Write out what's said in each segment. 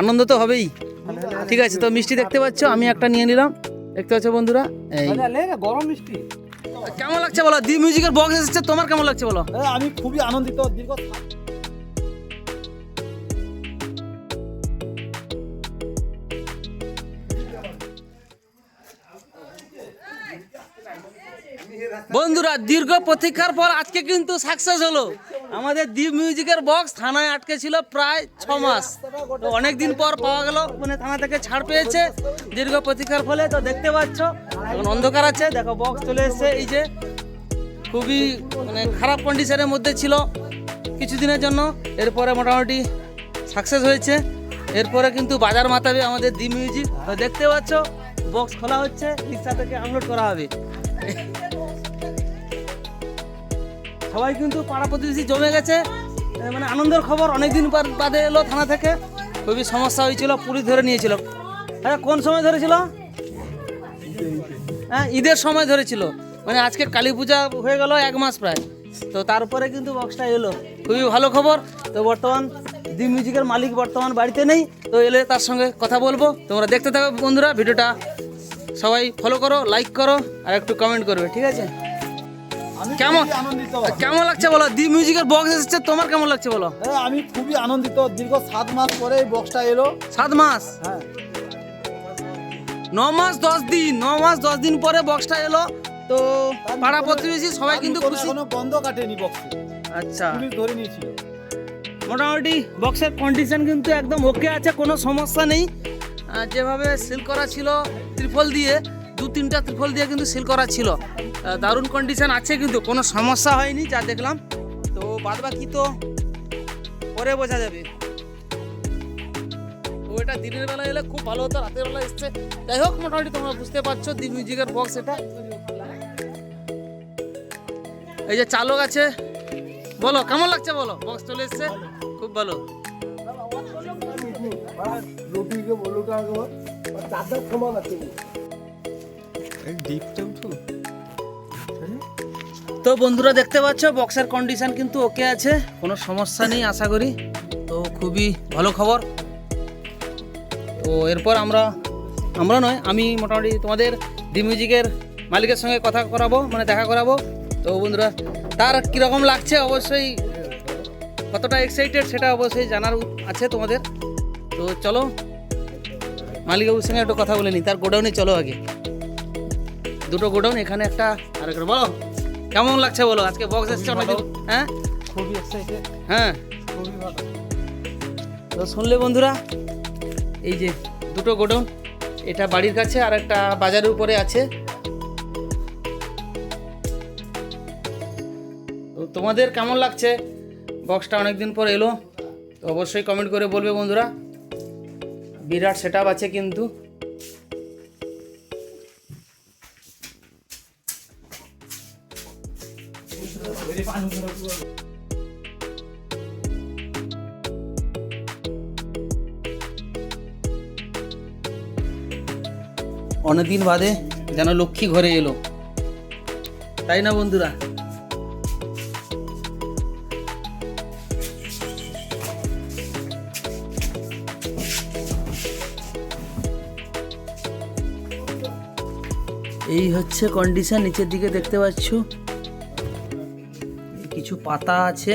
আনন্দ তো হবেই। ঠিক আছে তো মিষ্টি দেখতে পাচ্ছ আমি একটা নিয়ে নিলাম। দেখতে পাচ্ছ বন্ধুরা? এই। গরম মিষ্টি। কেমন লাগছে বলো? দি মিউজিকের বক্স এসেছে তোমার কেমন লাগছে বলো? আমি খুবই আনন্দিত দীর্ঘ বন্ধুরা দীর্ঘ প্রতীক্ষার পর আজকে কিন্তু সাকসেস হলো। আমাদের দ্বীপ মিউজিকের বক্স থানায় আটকে ছিল প্রায় ছ মাস। তো অনেক দিন পর পাওয়া গেল মানে থানা থেকে ছাড় পেয়েছে, দীর্ঘ প্রতীক্ষার ফলে। তো দেখতে পাচ্ছ, এখন অন্ধকার আছে। দেখো বক্স চলে এসেছে, এই যে খুবই মানে খারাপ কন্ডিশনের মধ্যে ছিল কিছুদিনের জন্য। এরপরে মোটামুটি সাকসেস হয়েছে। এরপরে কিন্তু বাজার মাতাবে আমাদের দ্বীপ মিউজিক দেখতে পাচ্ছ বক্স খোলা হচ্ছে, রিক্সা থেকে আপলোড করা হবে। সবাই কিন্তু পাড়া প্রতিবেশী জমে গেছে। মানে আনন্দের খবর অনেকদিন পর বাদে এলো থানা থেকে। খুবই সমস্যা হয়েছিল, পুলিশ ধরে নিয়েছিল। হ্যাঁ কোন সময় ধরেছিল? হ্যাঁ ঈদের সময় ধরেছিল। মানে আজকে কালী পূজা হয়ে গেল এক মাস প্রায়। তো তারপরে কিন্তু বক্সটা এলো। খুবই ভালো খবর। তো বর্তমান দি মিউজিকের মালিক বর্তমান বাড়িতে নেই। তো এলে তার সঙ্গে কথা বলব। তোমরা দেখতে থাকো বন্ধুরা, ভিডিওটা। সবাই ফলো করো লাইক করো, আর একটু কমেন্ট করবে, ঠিক আছে? কেমন? কেমন লাগছে বলো? দি মিউজিকের বক্স এসেছে তোমার কেমন লাগছে বলো? এ, আমি খুবই আনন্দিত। দীর্ঘ সাত মাস পরে এই বক্সটা এলো। সাত মাস? হ্যাঁ। ন মাস দশ দিন ন মাস দশ দিন পরে বক্সটা এলো। তো পাড়া প্রতিবেশী সবাই কিন্তু খুশি। এখনও বন্ধ কাটেনি বক্স আচ্ছা। ধরে নিয়েছিল। মোটামুটি বক্সের কন্ডিশন কিন্তু একদম ওকে আছে কোনো সমস্যা নেই। যেভাবে সিল করা ছিল ত্রিফল দিয়ে দু তিনটা ত্রিফল দিয়ে কিন্তু সিল করা ছিল। দারুণ কন্ডিশন আছে কিন্তু, কোনো সমস্যা হয়নি, যা দেখলাম। তো বাদ বাকি তো পরে বোঝা যাবে। তো এটা দিনের বেলা এলে খুব ভালো হতো, রাতের বেলা এসছে। যাই হোক, মোটামুটি তোমরা বুঝতে পারছ দি মিউজিকের বক্স এটা। এই যে চালক আছে, বলো, কেমন লাগছে বলো? বক্স চলে এসছে? খুব ভালো। তো। বন্ধুরা দেখতে পাচ্ছ বক্সের কন্ডিশন কিন্তু ওকে আছে, কোনো সমস্যা নেই আশা করি। তো খুবই ভালো খবর। তো এরপর আমরা আমরা নয়, আমি মোটামুটি তোমাদের দি মিউজিকের মালিকের সঙ্গে কথা করাবো মানে দেখা করাবো। তো বন্ধুরা, তার কীরকম লাগছে অবশ্যই, কতটা এক্সাইটেড সেটা অবশ্যই জানার আছে তোমাদের। তো চলো মালিকবাবুর সঙ্গে একটু কথা বলে নিই তার গোডাউনে চলো আগে। দুটো গোডাউন এখানে একটা আর একটা বলো কেমন লাগছে বলো? আজকে বক্স এসছে অনেকদিন হ্যাঁ? খুবই এক্সাইটেড হ্যাঁ। খুবই ভালো। তো শুনলে বন্ধুরা এই যে দুটো গোডাউন এটা বাড়ির কাছে আর একটা বাজারের উপরে আছে। তো তোমাদের কেমন লাগছে? বক্সটা অনেকদিন পর এলো তো অবশ্যই কমেন্ট করে বলবে বন্ধুরা। বিরাট সেট আছে কিন্তু। অনেকদিন বাদে যেন লক্ষ্মী ঘরে এলো। তাই না বন্ধুরা? এই হচ্ছে কন্ডিশন নিচের দিকে দেখতে পাচ্ছ? পাতা আছে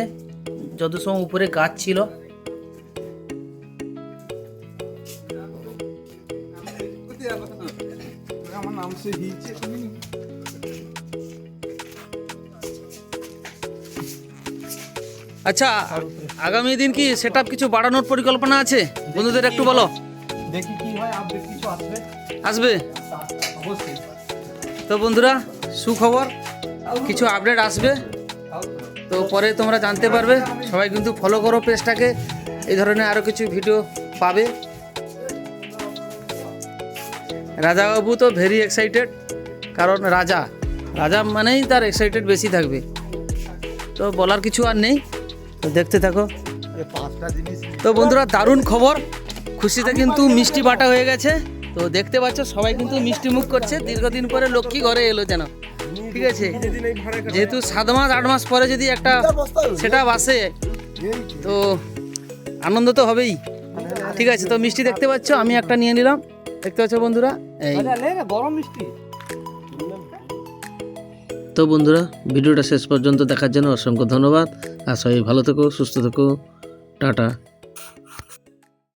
যত সময় উপরে গাছ ছিল। আচ্ছা আগামী দিন কি সেট কিছু বাড়ানোর পরিকল্পনা আছে? বন্ধুদের একটু বলো। দেখি কি হয় আপডেট কিছু আসবে? আসবে? তো বন্ধুরা সুখবর কিছু আপডেট আসবে? তো পরে তোমরা জানতে পারবে, সবাই কিন্তু ফলো করো পেজটাকে এই ধরনের আরও কিছু ভিডিও পাবে। রাজাবাবু তো ভেরি এক্সাইটেড কারণ রাজা। রাজা মানেই তার এক্সাইটেড বেশি থাকবে। তো বলার কিছু আর নেই। তো দেখতে থাকো। তো বন্ধুরা, দারুণ খবর। খুশিতে কিন্তু মিষ্টি বাটা হয়ে গেছে। তো দেখতে পাচ্ছ, সবাই কিন্তু মিষ্টি মুখ করছে। দীর্ঘদিন পরে লক্ষ্মী ঘরে এলো যেন। ঠিক আছে? যেহেতু সাত মাস আট মাস পরে যদি একটা সেটা বাসে তো আনন্দ তো হবেই। ঠিক আছে তো মিষ্টি দেখতে পাচ্ছ আমি একটা নিয়ে নিলাম। দেখতে পাচ্ছ বন্ধুরা? এই। গরম মিষ্টি। তো বন্ধুরা ভিডিওটা শেষ পর্যন্ত দেখার জন্য অসংখ্য ধন্যবাদ। আর সবাই ভালো থেকো সুস্থ থেকো। টাটা।